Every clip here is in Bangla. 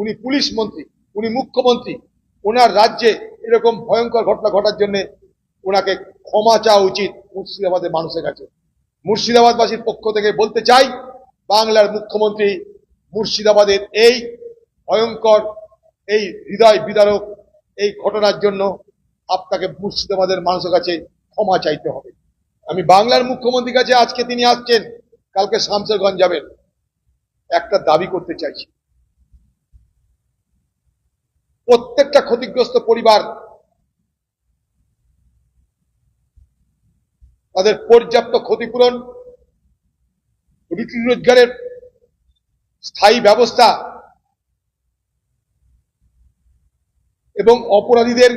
উনি পুলিশ মন্ত্রী, উনি মুখ্যমন্ত্রী, ওনার রাজ্যে এরকম ভয়ঙ্কর ঘটনা ঘটার জন্য ওনাকে ক্ষমা চাওয়া উচিত মুর্শিদাবাদের মানুষের কাছে। মুর্শিদাবাদবাসীর পক্ষ থেকে বলতে চাই, বাংলার মুখ্যমন্ত্রী মুর্শিদাবাদের এই ভয়ঙ্কর, এই হৃদয় বিদারক এই ঘটনার জন্য আপনাকে মুর্শিদাবাদের মানুষের কাছে ক্ষমা চাইতে হবে। আমি বাংলার মুখ্যমন্ত্রীর কাছে আজকে তিনি আসছেন, কালকে শামসেরগঞ্জ যাবেন। একটা দাবি করতে চাইছি। প্রত্যেকটা ক্ষতিগ্রস্ত পরিবার তাদের পর্যাপ্ত ক্ষতিপূরণ, রুটি রোজগারের স্থায়ী ব্যবস্থা এবং অপরাধীদের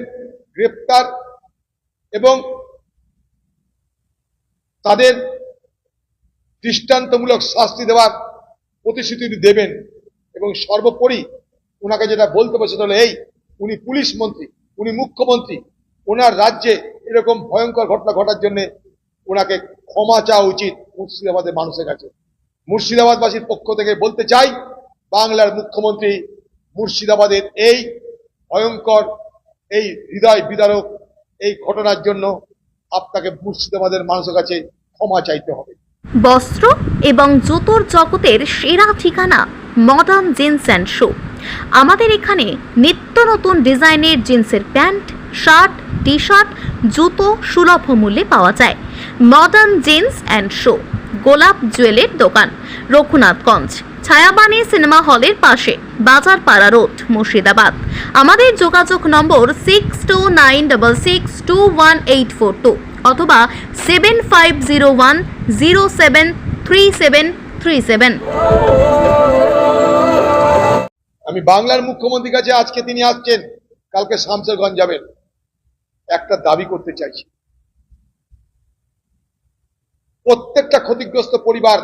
গ্রেপ্তার এবং তাদের দৃষ্টান্তমূলক শাস্তি দেওয়ার প্রতিশ্রুতি দেবেন এবং সর্বোপরি ওনাকে যেটা বলতে পারছে তাহলে এই, উনি পুলিশ মন্ত্রী, উনি মুখ্যমন্ত্রী ওনার রাজ্যে এরকম ভয়ঙ্কর ঘটনা ঘটার জন্য ওনাকে ক্ষমা চাওয়া উচিত মুর্শিদাবাদের মানুষের কাছে। মুর্শিদাবাদবাসীর পক্ষ থেকে বলতে চাই, বাংলার মুখ্যমন্ত্রী মুর্শিদাবাদের এই ভয়ঙ্কর, এই হৃদয় বিদারক এই ঘটনার জন্য আপনাকে মুর্শিদাবাদের মানুষের কাছে ক্ষমা চাইতে হবে। বস্ত্র এবং জুতোর জগতের সেরা ঠিকানা মডার্ন জিন্স অ্যান্ড শু আমাদের এখানে নিত্য নতুন ডিজাইনের জিন্সের প্যান্ট, শার্ট টি শার্ট জুতো সুলভ মূল্যে পাওয়া যায়। মডার্ন জিন্স অ্যান্ড শো, গোলাপ জুয়েলের দোকান, রঘুনাথগঞ্জ, ছায়াবাণী সিনেমা হলের পাশে বাজার পাড়া রোড, মুর্শিদাবাদ। আমাদের যোগাযোগ number six two nine double six two one eight four two অথবা seven five zero one zero seven three seven three seven আমি বাংলার মুখ্যমন্ত্রীর কাছে আজকে তিনি আসছেন, কালকে শামসেরগঞ্জ যাবেন। একটা দাবি করতে চাইছি। প্রত্যেকটা ক্ষতিগ্রস্ত পরিবার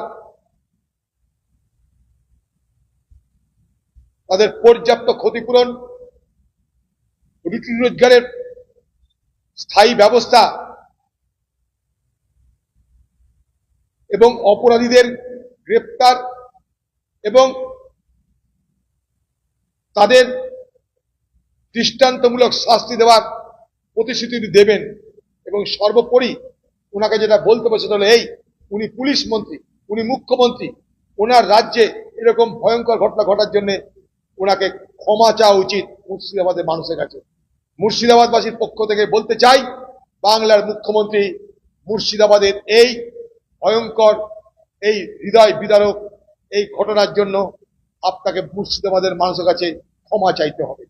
তাদের পর্যাপ্ত ক্ষতিপূরণ, রুটি রোজগারের স্থায়ী ব্যবস্থা এবং অপরাধীদের গ্রেপ্তার এবং তাদের দৃষ্টান্তমূলক শাস্তি দেওয়ার প্রতিশ্রুতি দেবেন এবং সর্বোপরি ওনাকে যেটা বলতে পারছে তাহলে এই, উনি পুলিশ মন্ত্রী, উনি মুখ্যমন্ত্রী, ওনার রাজ্যে এরকম ভয়ঙ্কর ঘটনা ঘটার জন্য ওনাকে ক্ষমা চাওয়া উচিত মুর্শিদাবাদের মানুষের কাছে। মুর্শিদাবাদবাসীর পক্ষ থেকে বলতে চাই, বাংলার মুখ্যমন্ত্রী মুর্শিদাবাদের এই ভয়ঙ্কর, এই হৃদয় বিদারক এই ঘটনার জন্য আপনাকে মুর্শিদাবাদের মানুষের কাছে ক্ষমা চাইতে হবে।